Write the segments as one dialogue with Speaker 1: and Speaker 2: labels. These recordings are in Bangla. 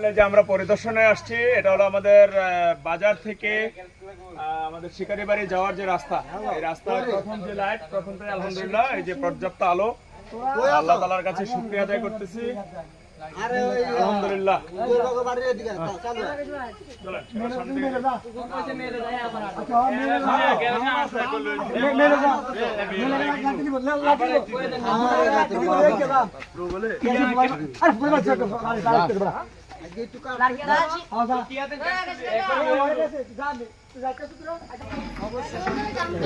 Speaker 1: যে আমরা পরিদর্শনে আসছি, এটা হলো আমাদের বাজার থেকে আমাদের শিকারি বাড়ি যাওয়ার যে রাস্তা, এই রাস্তার প্রথম যে লাইট প্রথমটাই আলহামদুলিল্লাহ, এই যে পর্যাপ্ত আলো। আল্লাহ তালার কাছে শুক্রিয়া আদায় করতেছি। আলহামদুলিল্লাহ।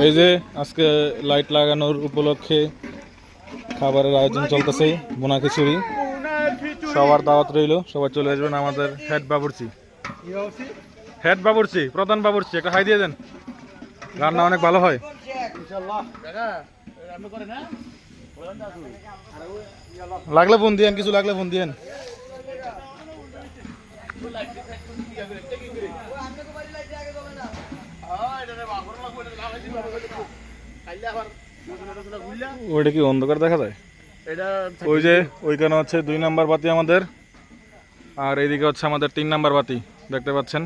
Speaker 2: এই যে আজকে লাইট লাগানোর উপলক্ষে খাবারের আয়োজন চলতেছে বোনা খিচুড়ি সবার দাওয়াত রইল, সবাই চলে আসবেন আমাদের হেড বাবুরচি। হেড বাবুরচি, প্রধান বাবুরচি, একটা হাই দিয়ে দেন। রান্না অনেক ভালো হয়। লাগলে ফোন দিয়েন, কিছু লাগলে ফোন দিয়েন। ওইটা কি অন্ধকার দেখা যায়? ওই যে ওইখানে হচ্ছে দুই নাম্বার বাতি আমাদের, আর এইদিকে হচ্ছে আমাদের তিন নাম্বার বাতি, দেখতে পাচ্ছেন?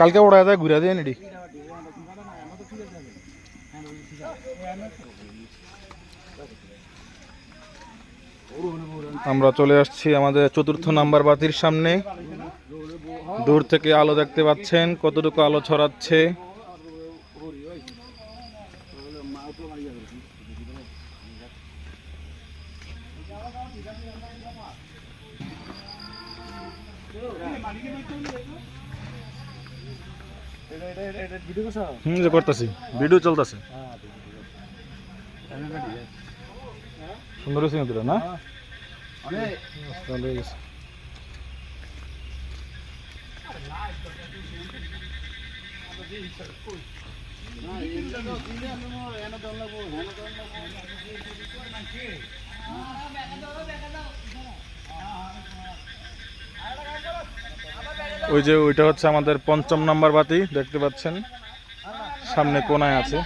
Speaker 2: কালকে ওড়া যায় ঘুরে দিয়ে নিডি। আমরা চলে আসছি আমাদের চতুর্থ নাম্বার বাতির সামনে। দূর থেকে আলো দেখতে পাচ্ছেন, কতটুকু আলো ছড়াচ্ছে। হুম ভিডিও চলতেছে সুন্দর হয়েছে কিন্তু না হয়ে গেছে। ওই যে ওইটা হচ্ছে আমাদের পঞ্চম নাম্বার বাতি দেখতে পাচ্ছেন? সামনে কোনায় আছে।